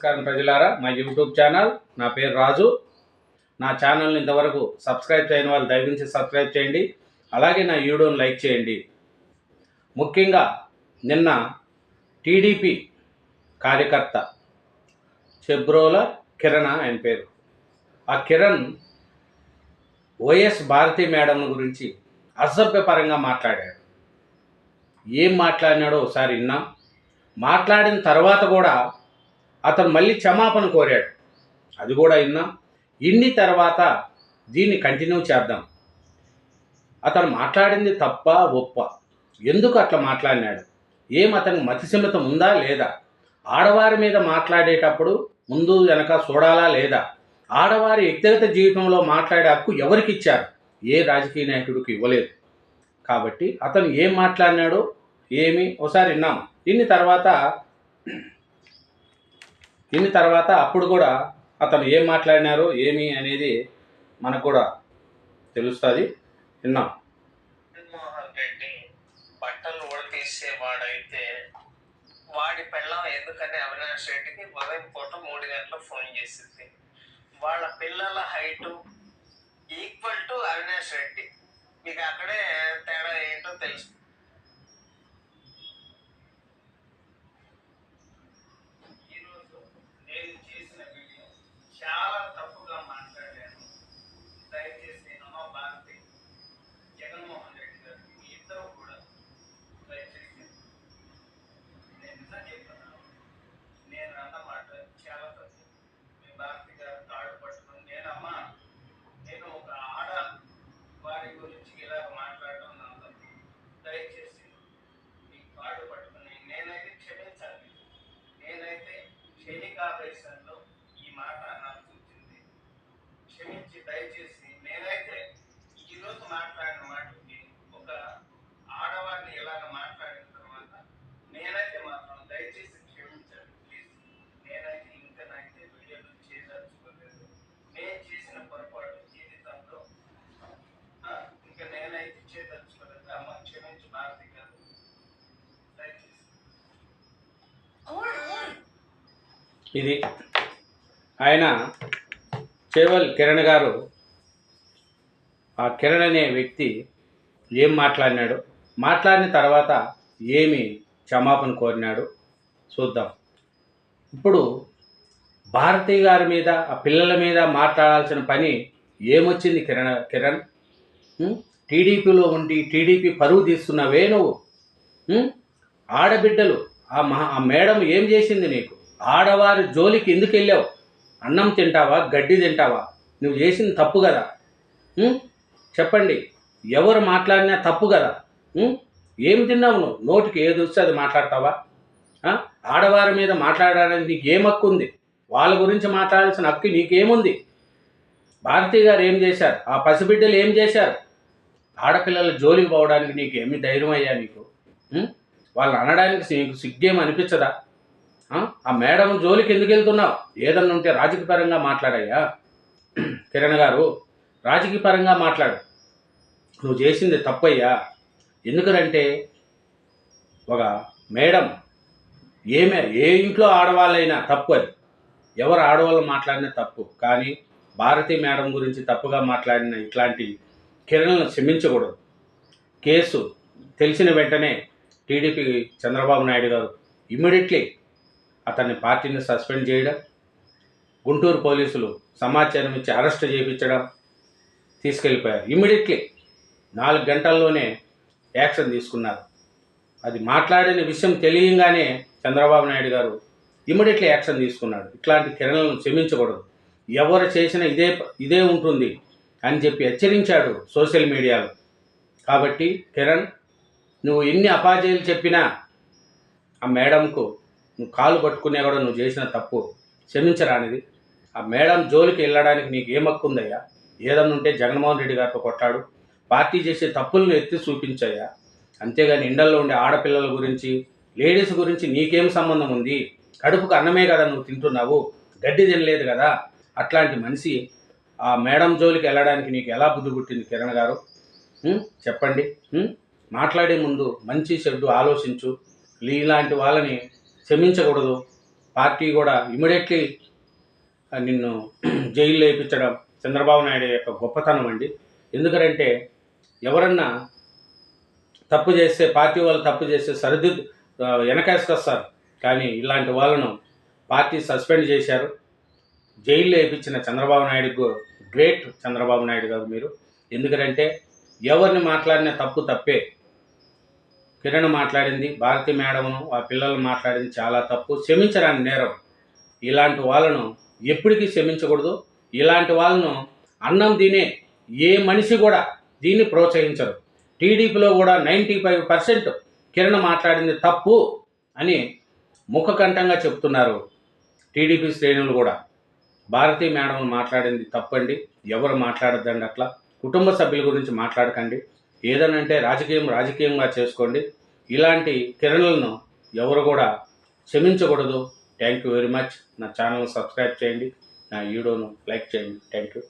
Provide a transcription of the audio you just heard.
నమస్కారం ప్రజలారా మా యూట్యూబ్ ఛానల్ నా పేరు రాజు. నా ఛానల్ని ఇంతవరకు సబ్స్క్రైబ్ చేయని వాళ్ళు దయవించి సబ్స్క్రైబ్ చేయండి. అలాగే నా వీడియోని లైక్ చేయండి. ముఖ్యంగా నిన్న టీడీపీ కార్యకర్త చెబ్రోల కిరణ్ ఆయన పేరు. ఆ కిరణ్ వైఎస్ భారతి మేడం గురించి అసభ్యపరంగా మాట్లాడాడు. ఏం మాట్లాడినాడో ఒకసారి విన్నాం. మాట్లాడిన తర్వాత కూడా అతను మళ్ళీ క్షమాపణ కోరాడు. అది కూడా విన్నాం. ఇన్ని తర్వాత దీన్ని కంటిన్యూ చేద్దాం. అతను మాట్లాడింది తప్ప ఒప్ప. ఎందుకు అట్లా మాట్లాడినాడు? ఏం అతనికి మతిసిమితం ఉందా లేదా? ఆడవారి మీద మాట్లాడేటప్పుడు ముందు వెనక చూడాలా లేదా? ఆడవారి వ్యక్తిగత జీవితంలో మాట్లాడే హక్కు ఎవరికి ఇచ్చారు? ఏ రాజకీయ నాయకుడికి ఇవ్వలేదు. కాబట్టి అతను ఏం మాట్లాడినాడో? ఏమి? ఒకసారి విన్నాం. దీని తర్వాత దీని తర్వాత అప్పుడు కూడా అతను ఏం మాట్లాడినారు ఏమి అనేది మనకు కూడా తెలుస్తుంది. విన్నాం జగన్మోహన్ రెడ్డి బట్టలు ఉడతీసేవాడైతే వాడి పెళ్ళం ఎందుకంటే అవినాష్ రెడ్డికి ఉదయం పూట మూడు గంటలకు ఫోన్ చేసింది. వాళ్ళ పిల్లల హైటు ఇది ఆయన చేవల్ కిరణ్ గారు. ఆ కిరణ్ అనే వ్యక్తి ఏం మాట్లాడినాడు? మాట్లాడిన తర్వాత ఏమి క్షమాపణ కోరినాడు? చూద్దాం. ఇప్పుడు భారతి గారి మీద ఆ పిల్లల మీద మాట్లాడాల్సిన పని ఏమొచ్చింది కిరణ్ కిరణ్? టీడీపీలో ఉండి టీడీపీ పరువు తీస్తున్నావే నువ్వు. ఆడబిడ్డలు ఆ మహా ఆ మేడం ఏం చేసింది నీకు? ఆడవారి జోలికి ఎందుకు వెళ్ళావు? అన్నం తింటావా? గడ్డి తింటావా? నువ్వు చేసింది తప్పు కదా. చెప్పండి. ఎవరు మాట్లాడినా తప్పు కదా. ఏం తిన్నావు నువ్వు? నోటికి ఏది వస్తే అది మాట్లాడతావా? ఆడవారి మీద మాట్లాడడానికి నీకు ఏం హక్కు ఉంది? వాళ్ళ గురించి మాట్లాడాల్సిన హక్కు నీకేముంది? భారతి గారు ఏం చేశారు? ఆ పసిబిడ్డలు ఏం చేశారు? ఆడపిల్లల జోలికి పోవడానికి నీకు ఏమి ధైర్యం అయ్యా నీకు? వాళ్ళు అనడానికి నీకు సిగ్గేం అనిపించదా? ఆ? మేడం జోలికి ఎందుకు వెళ్తున్నావు? ఏదన్నా ఉంటే రాజకీయపరంగా మాట్లాడయ్యా. కిరణ్ గారు రాజకీయపరంగా మాట్లాడు. నువ్వు చేసింది తప్పయ్యా. ఎందుకనంటే ఒక మేడం ఏమే ఏ ఇంట్లో ఆడవాళ్ళైనా తప్పు అది. ఎవరు ఆడవాళ్ళు మాట్లాడినా తప్పు. కానీ భారతి మేడం గురించి తప్పుగా మాట్లాడిన ఇట్లాంటి కిరణ్ను క్షమించకూడదు. కేసు తెలిసిన వెంటనే టీడీపీ చంద్రబాబు నాయుడు గారు ఇమ్మీడియట్లీ అతన్ని పార్టీని సస్పెండ్ చేయడం గుంటూరు పోలీసులు సమాచారం ఇచ్చి అరెస్ట్ చేయించడం తీసుకెళ్ళిపోయారు ఇమ్మీడియట్లీ నాలుగు గంటల్లోనే యాక్షన్ తీసుకున్నారు. అది మాట్లాడిన విషయం తెలియంగానే చంద్రబాబు నాయుడు గారు ఇమ్మీడియట్లీ యాక్షన్ తీసుకున్నాడు. ఇట్లాంటి కిరణలను క్షమించకూడదు. ఎవరు చేసినా ఇదే ఇదే ఉంటుంది అని చెప్పి హెచ్చరించాడు సోషల్ మీడియాలో. కాబట్టి కిరణ్ నువ్వు ఎన్ని అపాజయాలు చెప్పినా ఆ మేడంకు నువ్వు కాలు పట్టుకునే కూడా నువ్వు చేసిన తప్పు క్షమించరానిది ఆ మేడం జోలికి వెళ్ళడానికి నీకు ఏం హక్కు ఉందయ్యా? ఏదన్నా ఉంటే జగన్మోహన్ రెడ్డి గారితో కొట్టాడు పార్టీ చేసే తప్పులను ఎత్తి చూపించయ్యా. అంతేగాని ఇండల్లో ఉండే ఆడపిల్లల గురించి లేడీస్ గురించి నీకేం సంబంధం ఉంది? కడుపుకు అన్నమే కదా నువ్వు తింటున్నావు. గడ్డి తినలేదు కదా? అట్లాంటి మనిషి ఆ మేడం జోలికి వెళ్ళడానికి నీకు ఎలా బుద్ధి పుట్టింది కిరణ్ గారు? చెప్పండి. మాట్లాడే ముందు మంచి చెడ్డు ఆలోచించు. ఇలాంటి వాళ్ళని క్షమించకూడదు. పార్టీ కూడా ఇమీడియట్లీ నిన్ను జైల్లో వేయించడం చంద్రబాబు నాయుడు యొక్క గొప్పతనం అండి. ఎందుకంటే ఎవరన్నా తప్పు చేస్తే పార్టీ వాళ్ళు తప్పు చేస్తే సరిదిద్దు ఆ, వెనకేసుకొస్తారు. కానీ ఇలాంటి వాళ్ళను పార్టీ సస్పెండ్ చేశారు. జైల్లో వేయించిన చంద్రబాబు నాయుడుకు గ్రేట్ చంద్రబాబు నాయుడు గారు మీరు. ఎందుకంటే ఎవరిని మాట్లాడినా తప్పు తప్పే. కిరణ్ మాట్లాడింది భారతి మేడమును ఆ పిల్లలు మాట్లాడింది చాలా తప్పు క్షమించరాని నేరం. ఇలాంటి వాళ్ళను ఎప్పటికీ క్షమించకూడదు. ఇలాంటి వాళ్ళను అన్నం తినే ఏ మనిషి కూడా దీన్ని ప్రోత్సహించరు. టీడీపీలో కూడా నైంటీ ఫైవ్ పర్సెంట్ కిరణ్ మాట్లాడింది తప్పు అని ముఖకంఠంగా చెప్తున్నారు టీడీపీ శ్రేణులు కూడా. భారతీ మేడం మాట్లాడింది తప్పండి. ఎవరు మాట్లాడద్దండి అట్లా? కుటుంబ సభ్యుల గురించి మాట్లాడకండి. ఏదనంటే రాజకీయం రాజకీయంగా చేసుకోండి. ఇలాంటి కిరణులను ఎవరు కూడా క్షమించకూడదు. థ్యాంక్ యూ వెరీ మచ్ నా ఛానల్ సబ్స్క్రైబ్ చేయండి. నా వీడియోను లైక్ చేయండి. Thank you